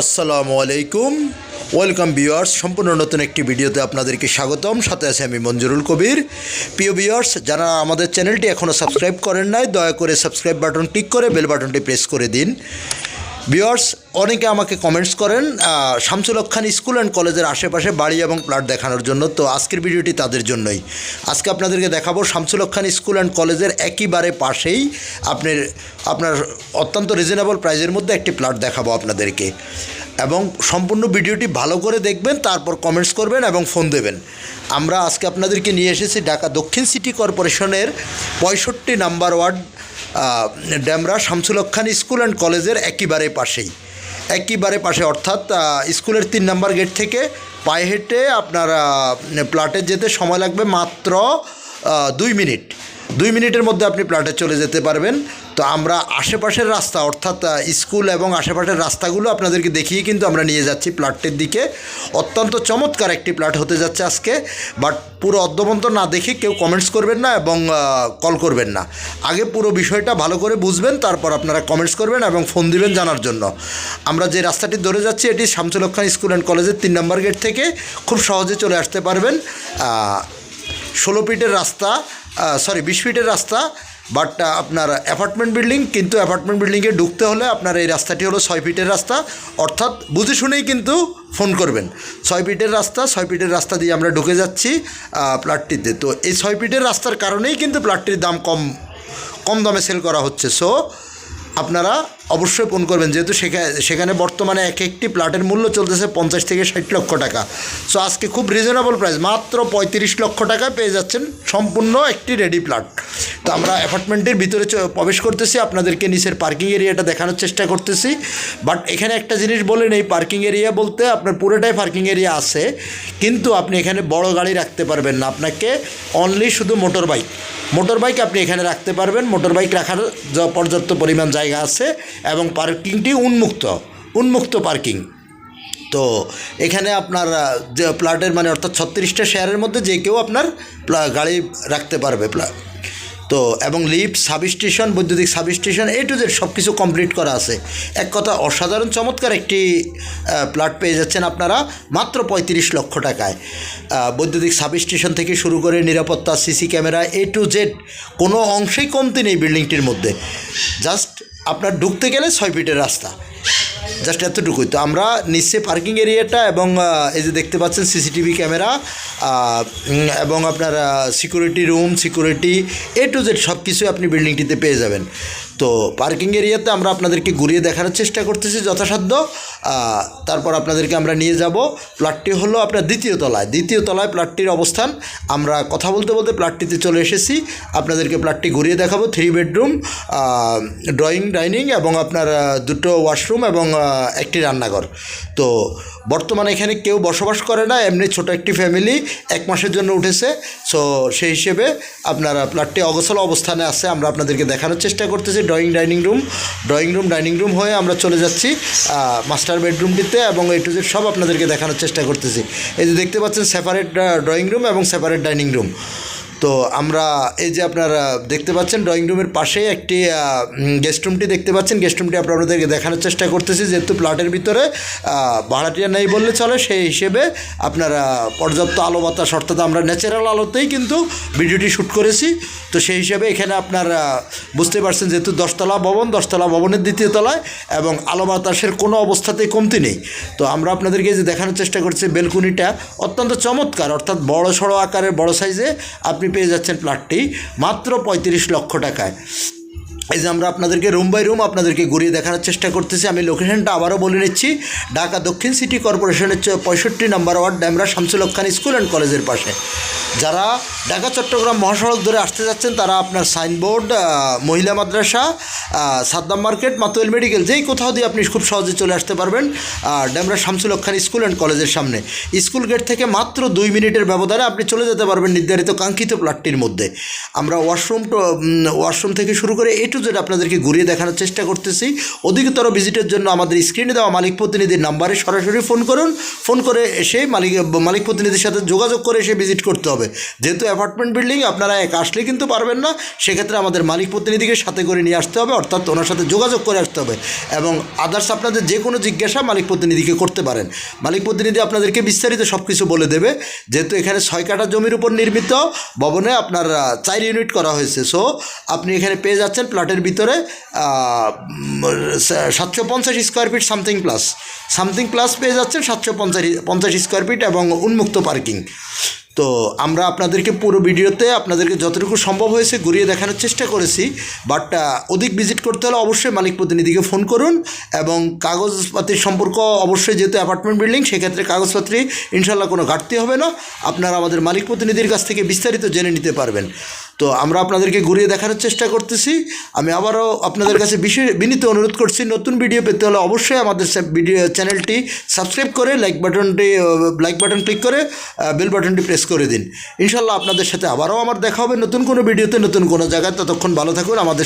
আসসালামু আলাইকুম। Welcome viewers সম্পূর্ণ নতুন একটি ভিডিওতে আপনাদেরকে স্বাগতম। সাথে আছে আমি মঞ্জুরুল কবির। প্রিয় ভিউয়ার্স যারা আমাদের চ্যানেলটি এখনও সাবস্ক্রাইব করেন নাই, দয়া করে সাবস্ক্রাইব বাটন ক্লিক করে বেল বাটনটি প্রেস করে দিন। ভিউয়ার্স অনেকে আমাকে কমেন্টস করেন শামসুল খান স্কুল অ্যান্ড কলেজের আশেপাশে বাড়ি এবং প্লাট দেখানোর জন্য। তো আজকের ভিডিওটি তাদের জন্যই। আজকে আপনাদেরকে দেখাবো শামসুল খান স্কুল অ্যান্ড কলেজের একইবারে পাশেই আপনার আপনার অত্যন্ত রিজনেবল প্রাইজের মধ্যে একটি প্লট দেখাবো আপনাদেরকে। এবং সম্পূর্ণ ভিডিওটি ভালো করে দেখবেন, তারপর কমেন্টস করবেন এবং ফোন দেবেন। আমরা আজকে আপনাদেরকে নিয়ে এসেছি ঢাকা দক্ষিণ সিটি কর্পোরেশনের পঁয়ষট্টি number ward Demra Shamsul Khan school and কলেজের একইবারে পাশেই। একইবারে পাশে, অর্থাৎ স্কুলের তিন নম্বর গেট থেকে পায়ে হেঁটে আপনার প্লাটে যেতে সময় লাগবে মাত্র দুই মিনিট। দুই মিনিটের মধ্যে আপনি প্লাটে চলে যেতে পারবেন। তো আমরা আশেপাশের রাস্তা, অর্থাৎ স্কুল এবং আশেপাশের রাস্তাগুলো আপনাদেরকে দেখিয়ে কিন্তু আমরা নিয়ে যাচ্ছি প্লাটটির দিকে। অত্যন্ত চমৎকার একটি প্লাট হতে যাচ্ছে আজকে, বাট পুরো অদ্যবন্ত না দেখে কেউ কমেন্টস করবেন না এবং কল করবেন না। আগে পুরো বিষয়টা ভালো করে বুঝবেন, তারপর আপনারা কমেন্টস করবেন এবং ফোন দিবেন জানার জন্য। আমরা যে রাস্তাটি ধরে যাচ্ছি, এটি শামসুল হক খান স্কুল অ্যান্ড কলেজের তিন নম্বর গেট থেকে খুব সহজে চলে আসতে পারবেন। ষোলো ফিটের রাস্তা সরি বিশ ফিটের রাস্তা বাট আপনার অ্যাপার্টমেন্ট বিল্ডিং কিন্তু অ্যাপার্টমেন্ট বিল্ডিংয়ে ঢুকতে হলে আপনার এই রাস্তাটি হলো ছয় ফিটের রাস্তা। অর্থাৎ বুঝে শুনেই কিন্তু ফোন করবেন। ছয় ফিটের রাস্তা, ছয় ফিটের রাস্তা দিয়ে আমরা ঢুকে যাচ্ছি প্লাটটিতে তো এই ছয় ফিটের রাস্তার কারণেই কিন্তু প্লাটটির দাম কম কম দামে সেল করা হচ্ছে। সো আপনারা অবশ্যই ফোন করবেন, যেহেতু সেখানে বর্তমানে এক একটি প্লাটের মূল্য চলতেছে পঞ্চাশ থেকে ষাট লক্ষ টাকা। সো আজকে খুব রিজনেবল প্রাইস মাত্র পঁয়ত্রিশ লক্ষ টাকায় পেয়ে যাচ্ছেন সম্পূর্ণ একটি রেডি প্লাট তো আমরা অ্যাপার্টমেন্টের ভিতরে প্রবেশ করতেছি, আপনাদেরকে নিচের পার্কিং এরিয়াটা দেখানোর চেষ্টা করতেছি। বাট এখানে একটা জিনিস বলেন এই পার্কিং এরিয়া বলতে আপনার পুরোটাই পার্কিং এরিয়া আছে, কিন্তু আপনি এখানে বড় গাড়ি রাখতে পারবেন না। আপনাকে অনলি শুধু মোটর বাইক মোটর বাইক আপনি এখানে রাখতে পারবেন। মোটর বাইক রাখার পর্যাপ্ত পরিমাণ জায়গা আছে। এবং পার্কিংটি উন্মুক্ত উন্মুক্ত পার্কিং। তো এখানে আপনার যে প্লাটের মানে অর্থাৎ ছত্রিশটা শেয়ারের মধ্যে যে কেউ আপনার গাড়ি রাখতে পারবে তো এবং লিফট সাব স্টেশন বৈদ্যুতিক substation A to Z সব কিছু কমপ্লিট করা আছে। এক কথা, অসাধারণ চমৎকার একটি প্লট পেয়ে যাচ্ছেন আপনারা মাত্র পঁয়ত্রিশ লক্ষ টাকায়। বৈদ্যুতিক সাব স্টেশন থেকে শুরু করে নিরাপত্তা, CC camera A to Z কোনো অংশেই কমতি নেই বিল্ডিংটির মধ্যে। জাস্ট আপনার ঢুকতে গেলে ছয় ফিটের রাস্তা। জাস্ট এতটুকুই। তো আমরা নিচে পার্কিং এরিয়াটা এবং এই যে দেখতে পাচ্ছেন সিসিটিভি ক্যামেরা এবং আপনার security room security A to Z সব কিছুই আপনি বিল্ডিংটিতে পেয়ে যাবেন। তো পার্কিং এরিয়াতে আমরা আপনাদেরকে ঘুরিয়ে দেখানোর চেষ্টা করতেছি যথাসাধ্য। তারপর আপনাদেরকে আমরা নিয়ে যাব। প্লাটটি হলো আপনার দ্বিতীয় তলায়। দ্বিতীয় তলায় প্লাটটির অবস্থান। আমরা কথা বলতে বলতে প্লাটটিতে চলে এসেছি। আপনাদেরকে প্লাটটি ঘুরিয়ে দেখাবো। থ্রি বেডরুম ড্রয়িং ডাইনিং এবং আপনার দুটো ওয়াশরুম এবং একটি রান্নাঘর। তো বর্তমানে এখানে কেউ বসবাস করে না। এমনি ছোট একটি ফ্যামিলি এক মাসের জন্য উঠেছে। সো সেই হিসেবে আপনার প্লাটটি অগোছল অবস্থানে আছে। আমরা আপনাদেরকে দেখানোর চেষ্টা করতেছি। Drawing dining room drawing room dining room হয়ে আমরা চলে যাচ্ছি মাস্টার বেডরুমটিতে এবং এ টু জেড সব আপনাদেরকে দেখানোর চেষ্টা করতেছি। এই যে দেখতে পাচ্ছেন সেপারেট ড্রয়িং রুম এবং সেপারেট ডাইনিং রুম তো আমরা এই যে আপনারা দেখতে পাচ্ছেন ড্রয়িং রুমের পাশে একটি গেস্ট রুমটি দেখতে পাচ্ছেন। গেস্ট রুমটি আপনাদেরকে দেখানোর চেষ্টা করতেছি, যেহেতু প্লাটের ভিতরে ভাড়াটিয়া নেই বললে চলে, সেই হিসেবে আপনারা পর্যাপ্ত আলো, বাতাস, অর্থাৎ আমরা ন্যাচারাল আলোতেই কিন্তু ভিডিওটি শ্যুট করেছি। তো সেই হিসেবে এখানে আপনার বুঝতে পারছেন যেহেতু দশতলা ভবন, দশতলা ভবনের দ্বিতীয় তলায় এবং আলো, বাতাসের কোনো অবস্থাতেই কমতি নেই। তো আমরা আপনাদেরকে যে দেখানোর চেষ্টা করছি, বেলকুনিটা অত্যন্ত চমৎকার, অর্থাৎ বড় সড়ো আকারের, বড় সাইজে আপনি পেয়ে যাচ্ছেন প্লাটটি মাত্র পঁয়ত্রিশ লক্ষ টাকায়। এই যে আমরা আপনাদেরকে রুম বাই রুম আপনাদেরকে ঘুরিয়ে দেখানোর চেষ্টা করতেছি। আমি লোকেশনটা আবারও বলে নিচ্ছি। ঢাকা দক্ষিণ সিটি কর্পোরেশনের পঁয়ষট্টি নম্বর ward Demra Shamsul Khan school and কলেজের পাশে। যারা ঢাকা, চট্টগ্রাম মহাসড়ক ধরে আসতে যাচ্ছেন, তারা আপনার সাইনবোর্ড মহিলা মাদ্রাসা সাদ্দাম মার্কেট, মাতুয়েল মেডিকেল যেই কোথাও দিয়ে আপনি খুব সহজে চলে আসতে পারবেন ড্যামরা শামসুল খান স্কুল অ্যান্ড কলেজের সামনে। স্কুল গেট থেকে মাত্র দুই মিনিটের ব্যবধানে আপনি চলে যেতে পারবেন নির্ধারিত কাঙ্ক্ষিত প্লাটটির মধ্যে। আমরা ওয়াশরুম ওয়াশরুম থেকে শুরু করে এ টু জেড আপনাদেরকে ঘুরিয়ে দেখানোর চেষ্টা করতেছি। অধিকতর ভিজিটের জন্য আমাদের স্ক্রিনে দেওয়া মালিক প্রতিনিধির নাম্বারে সরাসরি ফোন করুন। ফোন করে এসে মালিক মালিক প্রতিনিধির সাথে যোগাযোগ করে এসে ভিজিট করতে হবে। যেহেতু অ্যাপার্টমেন্ট বিল্ডিং আপনারা এক আসলে কিন্তু পারবেন না। সেক্ষেত্রে আমাদের মালিক প্রতিনিধিকে সাথে করে নিয়ে আসতে হবে, অর্থাৎ ওনার সাথে যোগাযোগ করে আসতে হবে। এবং আদার্স আপনাদের যে কোনো জিজ্ঞাসা মালিক প্রতিনিধিকে করতে পারেন। মালিক প্রতিনিধি আপনাদেরকে বিস্তারিত সব কিছু বলে দেবে। যেহেতু এখানে ছয় কাঠা জমির উপর নির্মিত ভবনে আপনার চার ইউনিট করা হয়েছে। সো আপনি এখানে পেয়ে যাচ্ছেন প্লটের ভিতরে সাতশো পঞ্চাশ square feet something plus something plus পেয়ে যাচ্ছেন সাতশো পঞ্চাশ পঞ্চাশ স্কোয়ার ফিট এবং উন্মুক্ত পার্কিং তো আমরা আপনাদেরকে পুরো ভিডিওতে আপনাদেরকে যতটুকু সম্ভব হয়েছে ঘুরিয়ে দেখানোর চেষ্টা করেছি বাট অধিক ভিজিট করতে হলে অবশ্যই মালিক প্রতিনিধিকে ফোন করুন এবং কাগজপাতির সম্পর্ক অবশ্যই যেহেতু অ্যাপার্টমেন্ট বিল্ডিং সেক্ষেত্রে কাগজপত্রে ইনশাল্লাহ কোনো ঘাটতি হবে না। আপনারা আমাদের মালিক প্রতিনিধির কাছ থেকে বিস্তারিত জেনে নিতে পারবেন। তো আমরা আপনাদেরকে ঘুরিয়ে দেখানোর চেষ্টা করতেছি। আমি আবারও আপনাদের কাছে বিশেষ বিনীত অনুরোধ করছি, নতুন ভিডিও পেতে হলে অবশ্যই আমাদের ভিডিও চ্যানেলটি সাবস্ক্রাইব করে লাইক বাটনটি লাইক বাটন ক্লিক করে বেল বাটনটি প্রেস করে দিন। ইনশাল্লাহ আপনাদের সাথে আবারও আমার দেখা হবে নতুন কোনো ভিডিওতে, নতুন কোনো জায়গায়। ততক্ষণ ভালো থাকুন, আমাদের